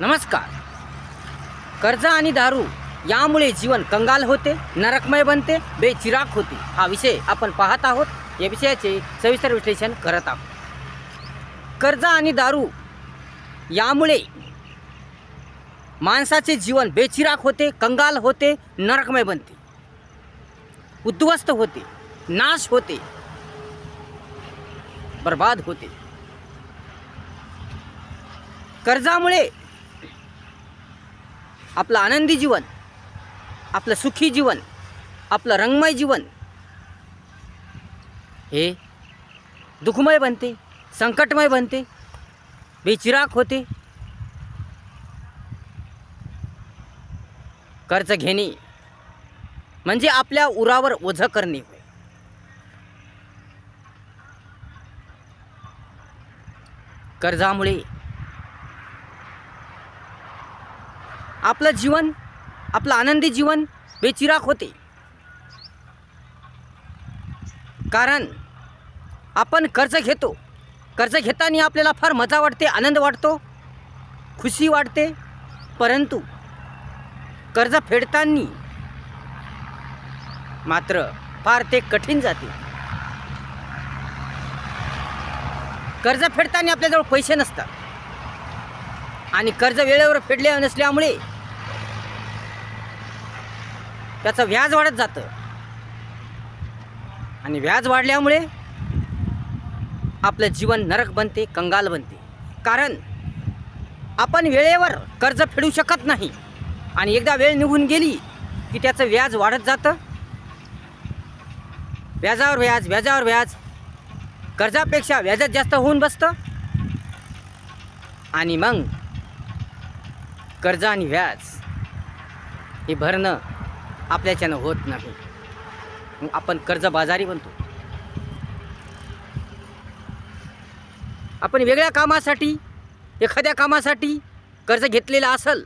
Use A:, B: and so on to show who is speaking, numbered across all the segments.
A: नमस्कार. कर्ज आणि दारू यामुळे जीवन कंगाल होते नरकमय बनते बेचिराक होते. हा विषय आपण पाहत आहोत. या विषयाचे सविस्तर विश्लेषण करत आहोत. कर्ज आणि दारू यामुळे माणसाचे जीवन बेचिराक होते कंगाल होते नरकमय बनते. उद्ध्वस्त होते नाश होते बर्बाद होते. कर्जामुळे आपलं आनंदी जीवन आपलं सुखी जीवन आपलं रंगमय जीवन हे दुःखमय बनते संकटमय बनते बेचिराक होते. कर्ज घेणे म्हणजे आपल्या उरावर ओझं करणे होय. कर्जामुळे आपलं जीवन आपलं आनंदी जीवन बेचिराग होते. कारण आपण कर्ज घेतो. कर्ज घेताना आपल्याला फार मजा वाटते आनंद वाटतो खुशी वाटते. परंतु कर्ज फेडताना मात्र फार ते कठीण जाते. कर्ज फेडताना आपल्याजवळ पैसे नसतात. आणि कर्ज वेळेवर फेडले नसल्यामुळे त्याचं व्याज वाढत जातं. आणि व्याज वाढल्यामुळे आपलं जीवन नरक बनते कंगाल बनते. कारण आपण वेळेवर कर्ज फेडू शकत नाही. आणि एकदा वेळ निघून गेली की त्याचं व्याज वाढत जातं. व्याजावर व्याज व्याजावर व्याज. कर्जापेक्षा व्याजात जास्त होऊन बसतं. आणि मग कर्ज आणि व्याज हे भरणं आपल्याच्यानं होत नाही. मग आपण कर्जबाजारी बनतो. आपण वेगळ्या कामासाठी एखाद्या कामासाठी कर्ज घेतलेलं असेल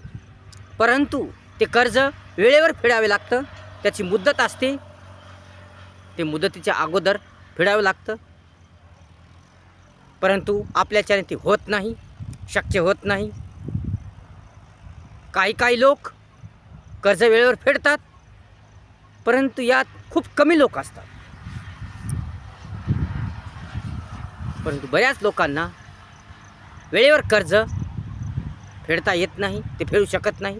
A: परंतु ते कर्ज वेळेवर फेडावे लागतं त्याची मुदत असते. ते मुदतीच्या अगोदर फेडावं लागतं. परंतु आपल्याच्याने ते होत नाही शक्य होत नाही. काही काही लोक कर्ज वेळेवर फेडतात परंतु यात खूप कमी लोक असतात. परंतु बऱ्याच लोकांना वेळेवर कर्ज फेडता येत नाही ते फेडू शकत नाही.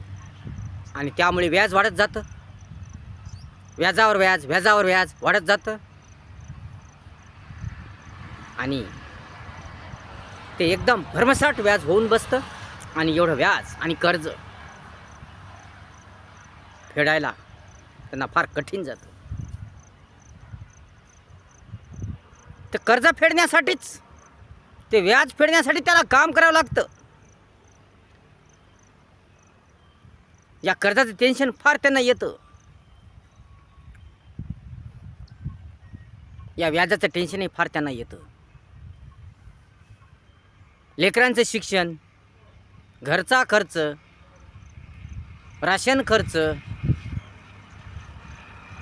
A: आणि त्यामुळे व्याज वाढत जातं. व्याजावर व्याज व्याजावर व्याज वाढत जातं. आणि ते एकदम भरमसाठ व्याज होऊन बसतं. आणि एवढं व्याज आणि कर्ज फेडायला त्यांना फार कठीण जातं. ते कर्ज फेडण्यासाठीच ते व्याज फेडण्यासाठी त्याला काम करावं लागतं. या कर्जाचं टेन्शन फार त्यांना येतं. या व्याजाचं टेन्शनही फार त्यांना येतं. लेकरांचं शिक्षण घरचा खर्च राशन खर्च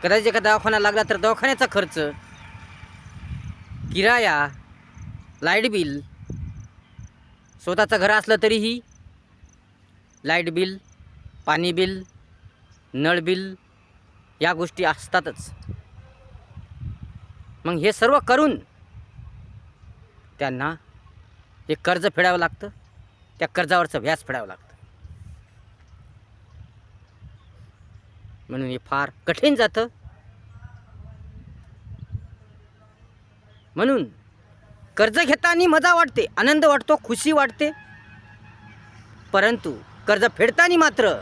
A: कदाचित एका दवाखाना लागला तर दवाखान्याचा खर्च किराया लाइट बिल स्वतःचं घर असलं तरीही लाइट बिल पाणी बिल नळ बिल या गोष्टी असतातच. मग हे सर्व करून त्यांना हे कर्ज फेडावं लागतं. त्या कर्जावरचं व्याज फेडावं लागतं. म्हणून हे फार कठीण जातं. म्हणून कर्ज घेताना मजा वाटते आनंद वाटतो खुशी वाटते. परंतु कर्ज फेडताना मात्र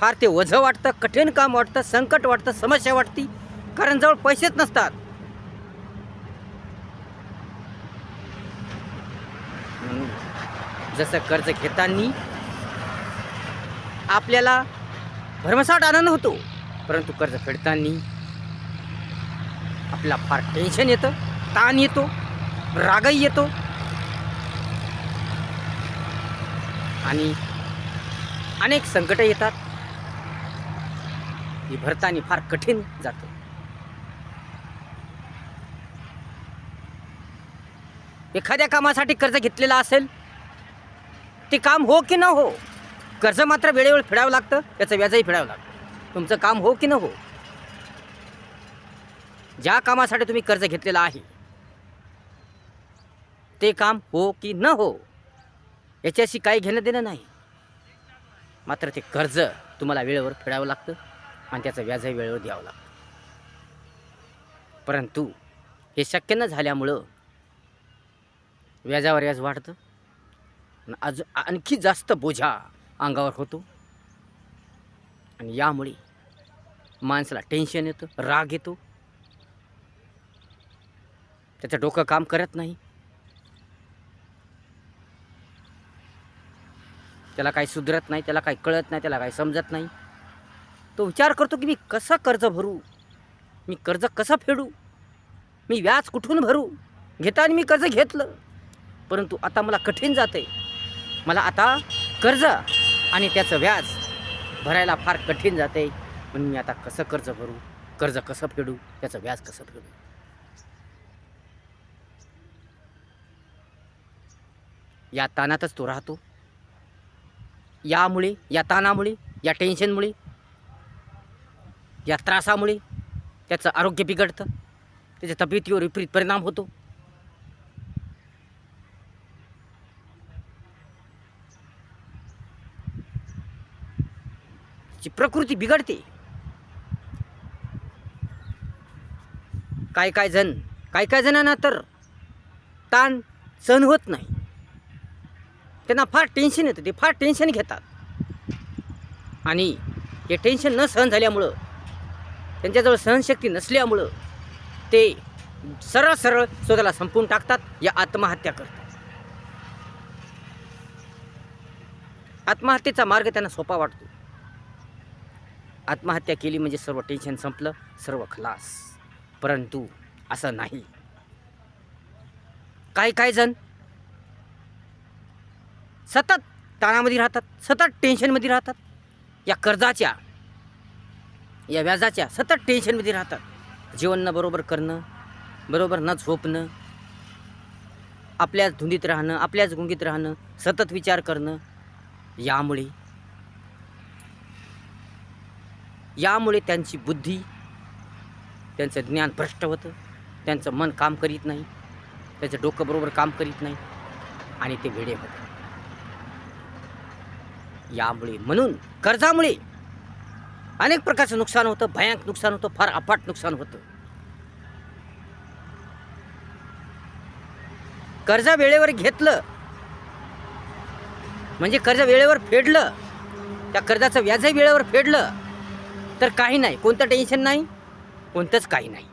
A: फार ते ओझं वाटतं कठीण काम वाटतं संकट वाटतं समस्या वाटती कारण जवळ पैसेच नसतात. म्हणून जसं कर्ज घेताना आपल्याला भरमसाठ आनंद होतो. परंतु कर्ज फेडताना आपला फार टेन्शन येतं ताण येतो रागही येतो. आणि अनेक संकटं येतात. ही भरताना फार कठीण जातं. एखाद्या कामासाठी कर्ज घेतलेलं असेल ते काम हो की न हो कर्ज मात्र वेळेवर फेडावं लागतं त्याचं व्याजही फेडावं लागतं. तुमचं काम हो की न हो? ज्या कामासाठी तुम्ही कर्ज घेतलेलं आहे ते काम हो की न हो याच्याशी काही घेणं देणं नाही. मात्र ते कर्ज तुम्हाला वेळेवर फेडावं लागतं आणि त्याचं व्याजही वेळेवर द्यावं लागतं. परंतु हे शक्य न झाल्यामुळं व्याजावर व्याज वाढतं. आणि अजून आणखी जास्त बोझा अंगावर होतो. आणि यामुळे माणसाला टेन्शन येतं राग येतो. त्याचं डोकं काम करत नाही. त्याला काही सुधरत नाही त्याला काही कळत नाही त्याला काही समजत नाही. तो विचार करतो की मी कसं कर्ज भरू? मी कर्ज कसं फेडू? मी व्याज कुठून भरू? घेताना मी कर्ज घेतलं. परंतु आता मला कठीण जाते मला आता कर्ज आणि त्याचं व्याज भरायला फार कठीण जाते म्हणून मी आता कसं कर्ज भरू कर्ज कसं फेडू त्याचं व्याज कसं फेडू? या ताणातच तो राहतो. यामुळे या ताणामुळे या टेन्शनमुळे या त्रासामुळे त्याचं आरोग्य बिघडतं. त्याच्या तब्येतीवर विपरीत परिणाम होतो. ची प्रकृती बिघडते. काय काय जण काय काय जणांना तर ताण सहन होत नाही. त्यांना फार टेन्शन येतं ते फार टेन्शन घेतात. आणि हे टेन्शन न सहन झाल्यामुळं त्यांच्याजवळ सहनशक्ती नसल्यामुळं ते सरळ सरळ स्वतःला संपवून टाकतात या आत्महत्या करतात. आत्महत्येचा मार्ग त्यांना सोपा वाटतो. आत्महत्या केली म्हणजे सर्व टेन्शन संपलं सर्व खलास. परंतु असं नाही. काय काय जण? सतत ताणामध्ये राहतात सतत टेन्शनमध्ये राहतात. या कर्जाच्या या व्याजाच्या सतत टेन्शनमध्ये राहतात. जेवण न बरोबर करणं बरोबर न झोपणं आपल्याच धुंदीत राहणं आपल्याच गुंगीत राहणं सतत विचार करणं यामुळे यामुळे त्यांची बुद्धी त्यांचं ज्ञान भ्रष्ट होतं. त्यांचं मन काम करीत नाही. त्याचं डोकं बरोबर काम करीत नाही. आणि ते वेडे होते यामुळे म्हणून कर्जामुळे अनेक प्रकारचं नुकसान होतं भयानक नुकसान होतं फार अफाट नुकसान होतं. कर्ज वेळेवर घेतलं म्हणजे कर्ज वेळेवर फेडलं त्या कर्जाचं व्याजही वेळेवर फेडलं तर काही नाही. कोणतं टेन्शन नाही कोणतंच काही नाही.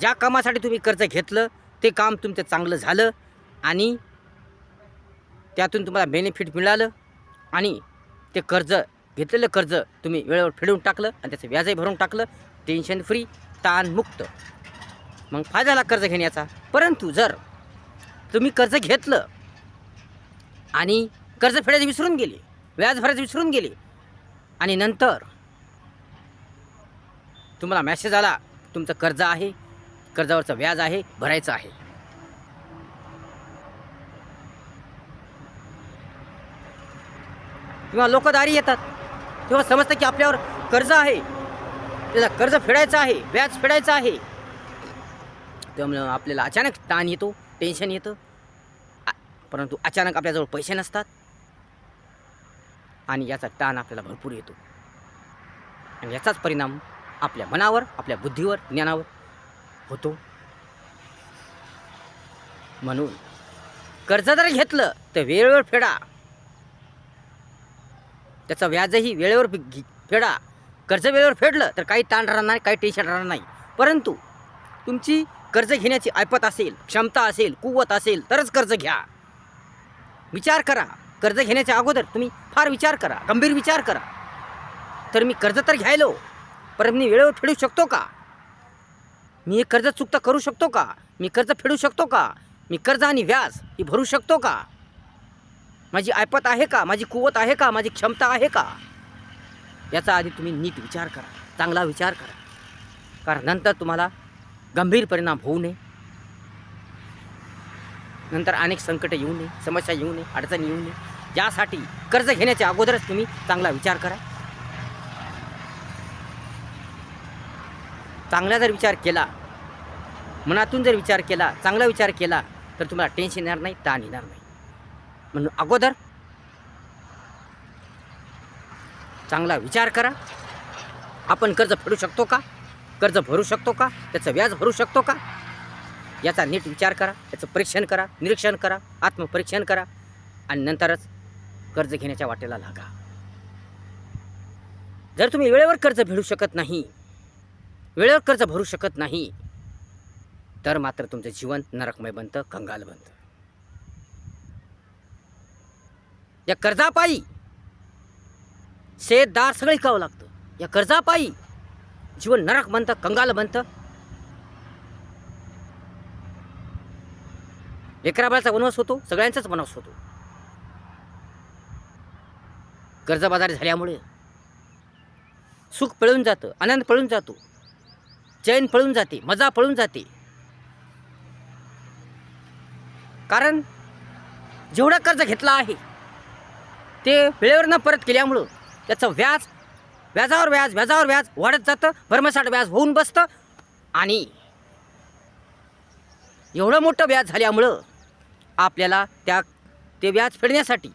A: ज्या कामासाठी तुम्ही कर्ज घेतलं ते काम तुमचं चांगलं झालं आणि त्यातून तुम्हाला बेनिफिट मिळालं आणि ते कर्ज घेतलेलं कर्ज तुम्ही वेळेवर फेडून टाकलं आणि त्याचं व्याजही भरून टाकलं टेन्शन फ्री ताणमुक्त मग फायदा झाला कर्ज घेण्याचा. परंतु जर तुम्ही कर्ज घेतलं आणि कर्ज फेडायचं विसरून गेले व्याज भरायचं विसरून गेले आणि नंतर तुम्हाला मॅसेज आला तुमचं कर्ज आहे कर्जावरचं व्याज आहे भरायचं आहे. किंवा लोक दारी येतात तेव्हा समजतं की आपल्यावर कर्ज आहे त्याचा कर्ज फेडायचं आहे व्याज फेडायचं आहे. त्यामुळं आपल्याला अचानक ताण येतो टेन्शन येतं. परंतु अचानक आपल्याजवळ पैसे नसतात. आणि याचा ताण आपल्याला भरपूर येतो. आणि याचाच परिणाम आपल्या मनावर आपल्या बुद्धीवर ज्ञानावर होतो. म्हणून कर्ज जर घेतलं तर वेळेवर फेडा. त्याचं व्याजही वेळेवर फेडा. कर्ज वेळेवर फेडलं तर काही ताण राहणार नाही काही टेन्शन राहणार नाही. परंतु तुमची कर्ज घेण्याची ऐपत असेल क्षमता असेल कुवत असेल तरच कर्ज घ्या. विचार करा. कर्ज घेण्याच्या अगोदर तुम्ही फार विचार करा. गंभीर विचार करा. तर मी कर्ज तर घ्यायलो. परंतु मी वेळेवर फेडू शकतो का? मी हे कर्ज चुकता करू शकतो का? मी कर्ज फेडू शकतो का? मी कर्ज आणि व्याज ही भरू शकतो का? माझी ऐपत आहे का? माझी कुवत आहे का? माझी क्षमता आहे का? याचा आधी तुम्ही नीट विचार करा. चांगला विचार करा. कारण नंतर तुम्हाला गंभीर परिणाम होऊ नये. नंतर अनेक संकटं येऊ नये समस्या येऊ नये अडचणी येऊ नये. यासाठी कर्ज घेण्याच्या अगोदरच तुम्ही चांगला विचार करा. चांगला जर विचार केला मनातून जर विचार केला चांगला विचार केला तर तुम्हाला टेन्शन येणार नाही ताण येणार नाही. म्हणून अगोदर चांगला विचार करा. आपण कर्ज फेडू शकतो का? कर्ज भरू शकतो का? त्याचं व्याज भरू शकतो का? याचा नीट विचार करा त्याचं परीक्षण करा निरीक्षण करा आत्मपरीक्षण करा आणि नंतरच कर्ज घेण्याच्या वाटेला लागा. जर तुम्ही वेळेवर कर्ज फेडू शकत नाही वेळेवर कर्ज भरू शकत नाही. तर मात्र तुमचं जीवन नरकमय बनतं कंगाल बनतं. या कर्जापायी शेतदार सगळं विकावं लागतं. या कर्जापायी जीवन नरक बनतं कंगाल बनतं. लेकराबाळाचा वनवास होतो सगळ्यांचाच वनवास होतो. कर्जबाजारी झाल्यामुळे सुख पळून जातं आनंद पळून जातो. चैन पळून जाते मजा पळून जाते. कारण जेवढं कर्ज घेतलं आहे ते वेळेवर न परत केल्यामुळं त्याचं व्याज व्याजावर व्याज व्याजावर व्याज वाढत जातं भरमसाठ व्याज होऊन बसतं आणि एवढं मोठं व्याज झाल्यामुळं आपल्याला त्या ते व्याज फेडण्यासाठी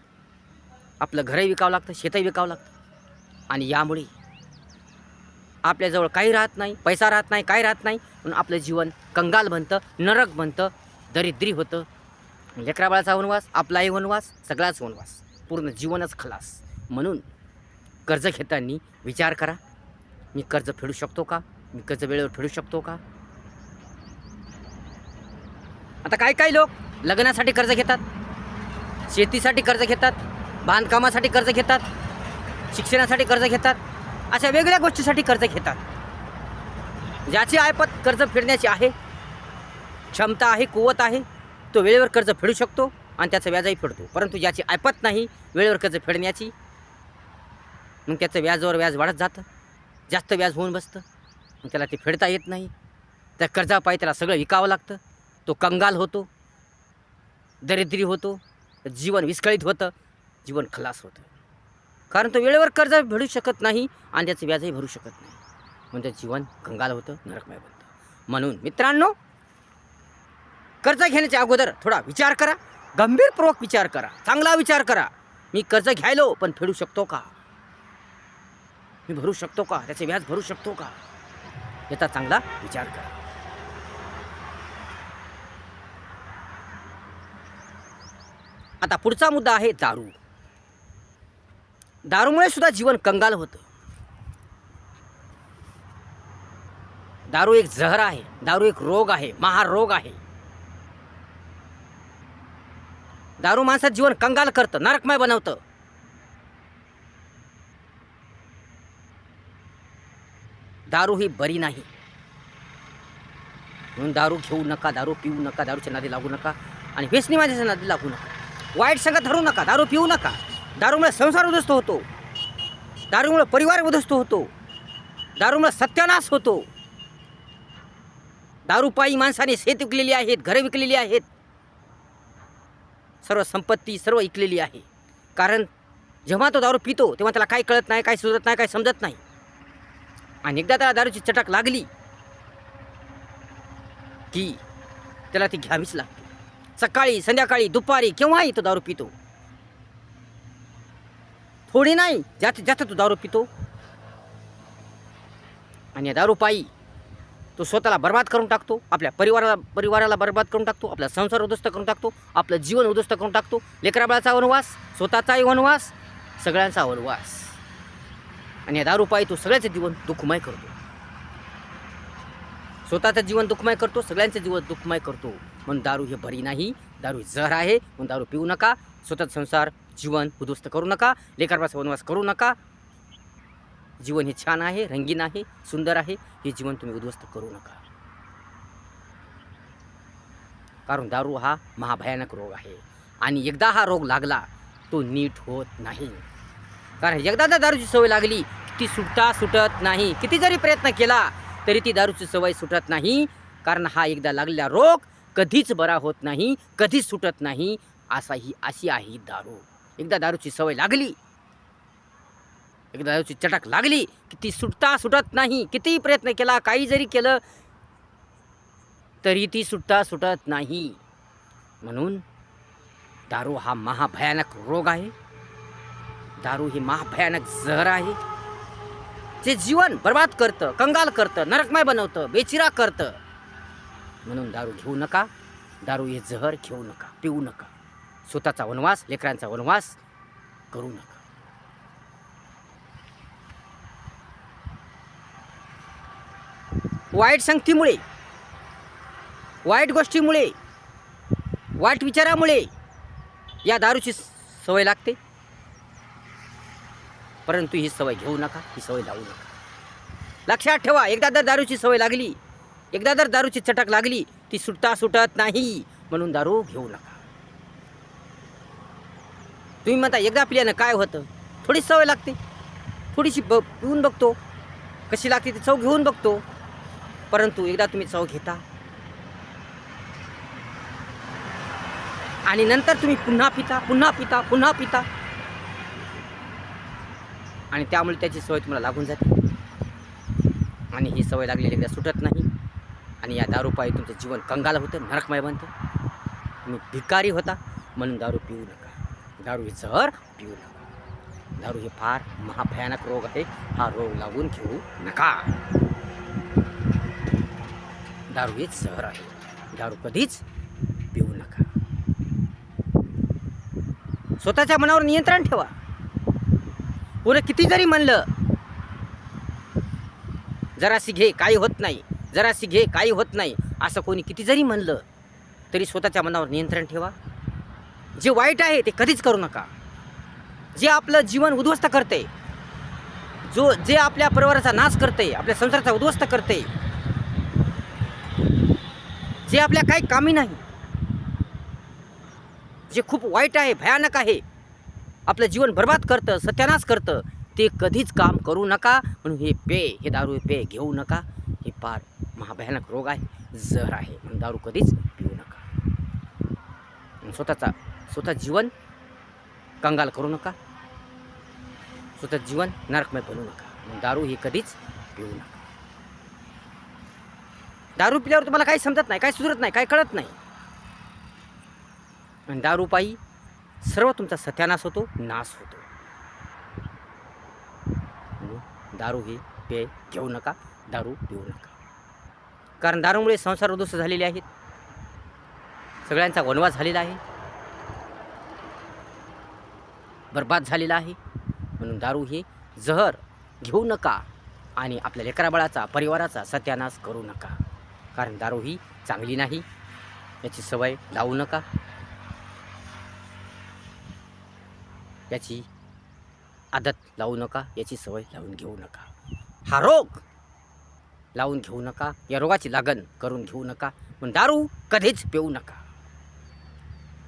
A: आपलं घरही विकावं लागतं शेतही विकावं लागतं. आणि यामुळे आपल्याजवळ काही राहत नाही पैसा राहत नाही काय राहत नाही. म्हणून आपलं जीवन कंगाल बनतं नरक बनतं दरिद्री होतं. लेकराबाळाचा वनवास आपलाही वनवास सगळाच वनवास. पूर्ण जीवनच खलास. म्हणून कर्ज घेताना विचार करा. मी कर्ज फेडू शकतो का? मी कर्ज वेळेवर फेडू शकतो का? आता काय काय लोक लग्नासाठी कर्ज घेतात? शेतीसाठी कर्ज घेतात? बांधकामासाठी कर्ज घेतात? शिक्षणासाठी कर्ज घेतात? अशा वेगळ्या गोष्टीसाठी कर्ज घेतात. ज्याची आयपत कर्ज फेडण्याची आहे क्षमता आहे कुवत आहे तो वेळेवर कर्ज फेडू शकतो आणि त्याचं व्याजही फेडतो. परंतु ज्याची ऐपत नाही वेळेवर कर्ज फेडण्याची मग त्याचं व्याजावर व्याज वाढत जातं. जास्त व्याज होऊन बसतं. मग त्याला ते फेडता येत नाही. त्या कर्जापायी त्याला सगळं विकावं लागतं. तो कंगाल होतो. दरिद्री होतो. जीवन विस्कळीत होतं. जीवन खलास होतं. कारण तो वेळेवर कर्ज फेडू शकत नाही आणि त्याचं व्याजही भरू शकत नाही. म्हणजे जीवन कंगाल होतं नरकमय बनतं. म्हणून मित्रांनो कर्ज घेण्याच्या अगोदर थोडा विचार करा. गंभीरपूर्वक विचार करा. चांगला विचार करा. मी कर्ज घ्यायलो पण फेडू शकतो का? मी भरू शकतो का? त्याचे व्याज भरू शकतो का? याचा चांगला विचार करा. आता पुढचा मुद्दा आहे दारू. दारूमुळे सुद्धा जीवन कंगाल होतं. दारू एक जहर आहे दारू एक रोग आहे महारोग आहे. दारू माणसात जीवन कंगाल करतं नरकमय बनवतं. दारू ही बरी नाही. म्हणून दारू घेऊ नका दारू पिऊ नका दारूच्या नादी लागू नका आणि व्यसनी माझ्याच्या नादी लागू नका. वाईट संगत धरू नका दारू पिऊ नका. दारूमुळे संसार उद्ध्वस्त होतो. दारूमुळे परिवार उद्ध्वस्त होतो. दारूमुळे सत्यानाश होतो. दारूपायी माणसाने शेत विकलेली आहेत घरं विकलेली आहेत. सर्व संपत्ती सर्व विकलेली आहे. कारण जेव्हा तो दारू पितो तेव्हा त्याला काही कळत नाही काही सुचत नाही काही समजत नाही. आणि एकदा त्याला दारूची चटक लागली की त्याला ती घ्यावीच लागते. सकाळी संध्याकाळी दुपारी केव्हाही तो दारू पितो. थोडी नाही जास्तीत जास्त तो दारू पितो. आणि या दारूपायी तो स्वतःला बर्बाद करून टाकतो आपल्या परिवाराला परिवाराला बर्बाद करून टाकतो आपला संसार उद्ध्वस्त करून टाकतो आपलं जीवन उद्ध्वस्त करून टाकतो. लेकराबाळाचा वनवास स्वतःचाही वनवास सगळ्यांचा वनवास. आणि या दारूपायी तो सगळ्याचं जीवन दुःखमय करतो. स्वतःचं जीवन दुःखमय करतो सगळ्यांचं जीवन दुःखमय करतो. म्हणून दारू हे बरी नाही दारू जहर आहे म्हणून दारू पिऊ नका. स्वतःचा संसार जीवन उद्ध्वस्त करू नका. लेकरपास वनवास करू नका. जीवन हे छान आहे रंगीन आहे सुंदर आहे. हे जीवन तुम्ही उद्ध्वस्त करू नका. कारण दारू हा महाभयानक रोग आहे. आणि एकदा हा रोग लागला तो नीट होत नाही. कारण एकदा जर दारूची सवय लागली ती सुटता सुटत नाही. किती जरी प्रयत्न केला तरी ती दारूची सवय सुटत नाही. कारण हा एकदा लागलेला रोग कधीच बरा होत नाही कधीच सुटत नाही. असा ही अशी आहे दारू. एकदा दारूची सवय लागली. एकदा दारूची चटक लागली की ती सुटता सुटत नाही. कितीही प्रयत्न केला काही जरी केलं तरी ती सुटता सुटत नाही. म्हणून दारू हा महाभयानक रोग आहे. दारू ही महाभयानक जहर आहे. जे जीवन बर्बाद करतं कंगाल करतं नरकमय बनवतं बेचिरा करतं. म्हणून दारू घेऊ नका. दारू हे जहर घेऊ नका पिऊ नका. स्वतःचा वनवास लेकरांचा वनवास करू नका. वाईट संगतीमुळे वाईट गोष्टीमुळे वाईट विचारामुळे या दारूची सवय लागते. परंतु ही सवय घेऊ नका ही सवय लावू नका. लक्षात ठेवा एकदा जर दारूची सवय लागली एकदा जर दारूची चटक लागली ती सुटता सुटत नाही म्हणून दारू घेऊ नका. तुम्ही म्हणता एकदा पिल्यानं काय होतं? थोडी सवय लागते. थोडीशी ब पिऊन बघतो. कशी लागते ती चव घेऊन बघतो. परंतु एकदा तुम्ही चव घेता. आणि नंतर तुम्ही पुन्हा पिता पुन्हा पिता पुन्हा पिता. आणि त्यामुळे त्याची सवय तुम्हाला लागून जाते. आणि ही सवय लागलेली एकदा सुटत नाही. आणि या दारूपायी तुमचं जीवन कंगाल होतं नरकमय बनतं. तुम्ही भिकारी होता म्हणून दारू पिऊ नका. दारू हे पिऊ नका. दारू हे फार महाभयानक रोग आहे. हा रोग लागून घेऊ नका. दारू हे जहर आहे. दारू कधीच पिऊ नका. स्वतःच्या मनावर नियंत्रण ठेवा. पुढे किती जरी म्हणलं जराशी घे काही होत नाही. जराशी घे काही होत नाही. असं कोणी किती जरी म्हणलं तरी स्वतःच्या मनावर नियंत्रण ठेवा. जे वाईट आहे ते कधीच करू नका. जे आपलं जीवन उद्ध्वस्त करते जो जे आपल्या परिवाराचा नाश करते आपल्या संसाराचा उद्ध्वस्त करते जे आपल्या काही कामी नाही जे खूप वाईट आहे भयानक आहे आपलं जीवन बर्बाद करतं सत्यानाश करतं ते कधीच काम करू नका. म्हणून हे पे हे दारू हे पेय घेऊ नका. हे फार महाभयानक रोग आहे जर आहे. म्हणून दारू कधीच पिऊ नका. स्वतःचा स्वतः जीवन कंगाल करू नका. स्वतः जीवन नरकमय बनवू नका. दारू ही कधीच पिऊ नका. दारू पिल्यावर तुम्हाला काही समजत नाही काही सुधरत नाही काही कळत नाही. आणि दारूपायी सर्व तुमचा सत्यानाश होतो नाश होतो. दारू ही पेय घेऊ नका दारू पिऊ नका. कारण दारूमुळे संसार उद्ध्वस्त झालेले आहेत. सगळ्यांचा वनवास झालेला आहे. बर्बाद झालेला आहे. म्हणून दारू हे जहर घेऊ नका आणि आपल्या लेकराबाळाचा परिवाराचा सत्यानाश करू नका. कारण दारू ही चांगली नाही याची सवय लावू नका. याची आदत लावू नका याची सवय लावून घेऊ नका. हा रोग लावून घेऊ नका या रोगाची लागण करून घेऊ नका. पण दारू कधीच पिऊ नका.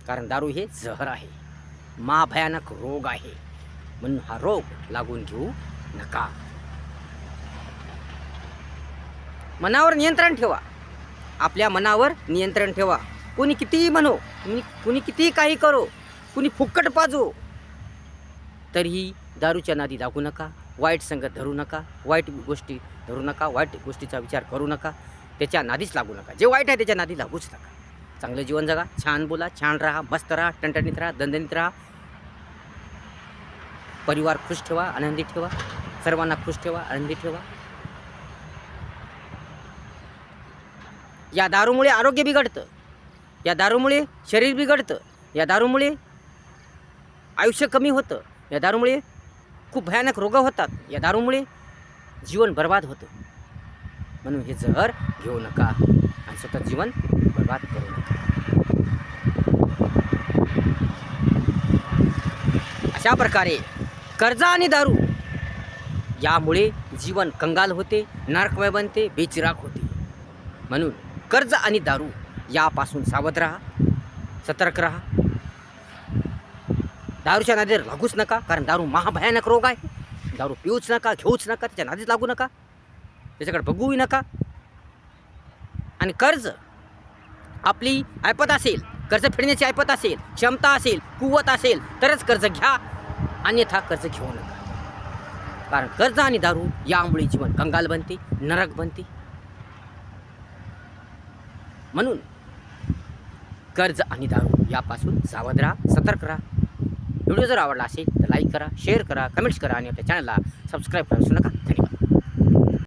A: कारण दारू हे जहर आहे. महाभयानक रोग आहे. म्हणून हा रोग लागून घेऊ नका. मनावर नियंत्रण ठेवा. आपल्या मनावर नियंत्रण ठेवा. कोणी कितीही म्हणो कुणी कितीही काही करो कुणी फुक्कट पाजो तरीही दारूच्या नादी लागू नका वाईट संगत धरू नका वाईट गोष्टी धरू नका वाईट गोष्टीचा विचार करू नका त्याच्या नादीच लागू नका. जे वाईट आहे त्याच्या नादी लागूच नका. चांगलं जीवन जगा. छान बोला छान राहा मस्त राहा टणटणीत राहा दणदणीत राहा. परिवार खुश ठेवा आनंदी ठेवा. सर्वांना खुश ठेवा आनंदी ठेवा. या दारूमुळे आरोग्य बिघडतं. या दारूमुळे शरीर बिघडतं. या दारूमुळे आयुष्य कमी होतं. या दारूमुळे खूप भयानक रोग होतात. या दारूमुळे जीवन बर्बाद होतं. म्हणून हे जहर घेऊ नका. आणि स्वतः जीवन बर्बाद करू अशा प्रकारे कर्ज आणि दारू यामुळे जीवन कंगाल होते नरकमय बनते बेचिराग होते. म्हणून कर्ज आणि दारू यापासून सावध राहा सतर्क राहा. दारूच्या नादीवर लागूच नका कारण दारू महाभयानक रोग आहे. दारू पिऊच नका घेऊच नका त्याच्या नादीत लागू नका. त्याच्याकडे बघूही नका. आणि कर्ज आपली ऐपत असेल कर्ज फेडण्याची ऐपत असेल क्षमता असेल कुवत असेल तरच कर्ज घ्या. अन्यथा कर्ज घेऊ नका. कारण कर्ज आणि दारू यामुळे जीवन कंगाल बनते नरक बनते. म्हणून कर्ज आणि दारू यापासून सावध राहा सतर्क राहा. व्हिडिओ जर आवडला असेल तर लाईक करा शेअर करा कमेंट्स करा आणि आपल्या चॅनलला सबस्क्राईब करू नका. धन्यवाद.